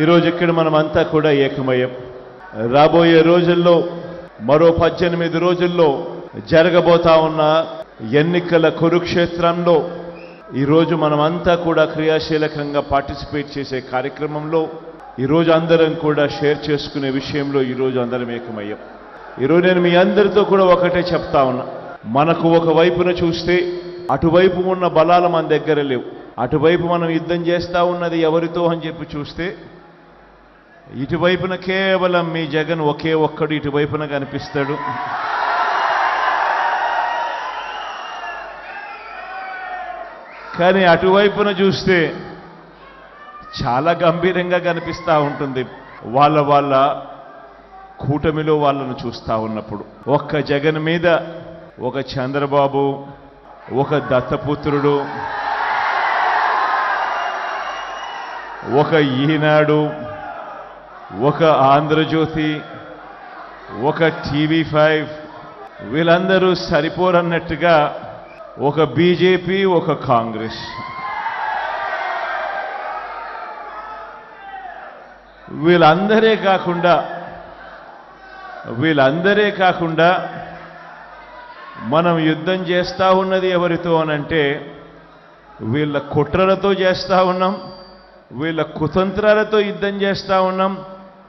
ఈరోజు ఇక్కడ మనమంతా కూడా ఏకమయం రాబోయే రోజుల్లో మరో పద్దెనిమిది రోజుల్లో జరగబోతా ఉన్న ఎన్నికల కురుక్షేత్రంలో ఈరోజు మనమంతా కూడా క్రియాశీలకంగా పార్టిసిపేట్ చేసే కార్యక్రమంలో ఈరోజు అందరం కూడా షేర్ చేసుకునే విషయంలో ఈరోజు అందరం ఏకమయ్యాం. ఈరోజు నేను మీ అందరితో కూడా ఒకటే చెప్తా ఉన్నా. మనకు ఒక వైపున చూస్తే అటువైపు ఉన్న బలాలు మన దగ్గర లేవు. అటువైపు మనం యుద్ధం చేస్తూ ఉన్నది ఎవరితో అని చెప్పి చూస్తే ఇటువైపున కేవలం మీ జగన్ ఒకే ఒక్కడు ఇటువైపున కనిపిస్తాడు. కానీ అటువైపున చూస్తే చాలా గంభీరంగా కనిపిస్తూ ఉంటుంది. వాళ్ళ వాళ్ళ కూటమిలో వాళ్ళను చూస్తూ ఉన్నప్పుడు. ఒక్క జగన్ మీద ఒక చంద్రబాబు ఒక దత్తపుత్రుడు ఒక ఈనాడు ఒక ఆంధ్రజ్యోతి ఒక టీవీ ఫైవ్ వీళ్ళందరూ సరిపోరన్నట్టుగా ఒక బీజేపీ ఒక కాంగ్రెస్. వీళ్ళందరే కాకుండా వీళ్ళందరే కాకుండా మనం యుద్ధం చేస్తూ ఉన్నది ఎవరితో అనంటే వీళ్ళ కుట్రలతో చేస్తూ ఉన్నాం వీళ్ళ కుతంత్రాలతో యుద్ధం చేస్తూ ఉన్నాం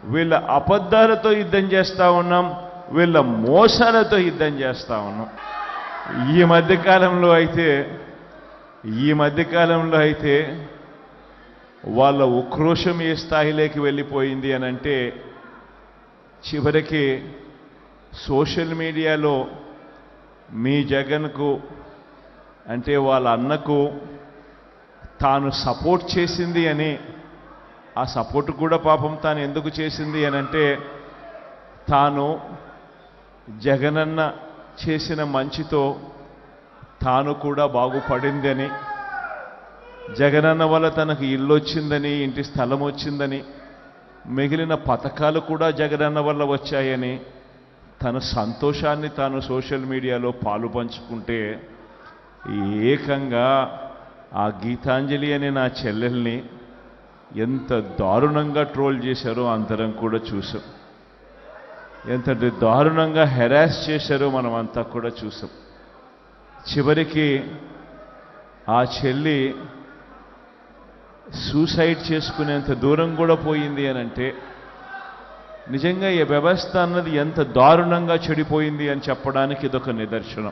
వీళ్ళ అబద్ధాలతో యుద్ధం చేస్తూ ఉన్నాం వీళ్ళ మోసాలతో యుద్ధం చేస్తూ ఉన్నాం. ఈ మధ్యకాలంలో అయితే ఈ మధ్యకాలంలో అయితే వాళ్ళ ఉక్రోషం ఏ స్థాయిలోకి వెళ్ళిపోయింది అని అంటే చివరికి సోషల్ మీడియాలో మీ జగన్కు అంటే వాళ్ళ అన్నకు తాను సపోర్ట్ చేసింది అని ఆ సపోర్ట్ కూడా పాపం తాను ఎందుకు చేసింది అని అంటే తాను జగనన్న చేసిన మంచితో తాను కూడా బాగుపడిందని జగనన్న వల్ల తనకు ఇల్లు వచ్చిందని ఇంటి స్థలం వచ్చిందని మిగిలిన పథకాలు కూడా జగనన్న వల్ల వచ్చాయని తన సంతోషాన్ని తాను సోషల్ మీడియాలో పాలు పంచుకుంటే ఏకంగా ఆ గీతాంజలి అనే నా చెల్లెల్ని ఎంత దారుణంగా ట్రోల్ చేశారో అందరం కూడా చూసాం. ఎంత దారుణంగా హెరాస్ చేశారో మనం అంతా కూడా చూసాం. చివరికి ఆ చెల్లి సూసైడ్ చేసుకునేంత దూరం కూడా పోయింది అని అంటే నిజంగా ఈ వ్యవస్థ అన్నది ఎంత దారుణంగా చెడిపోయింది అని చెప్పడానికి ఇదొక నిదర్శనం.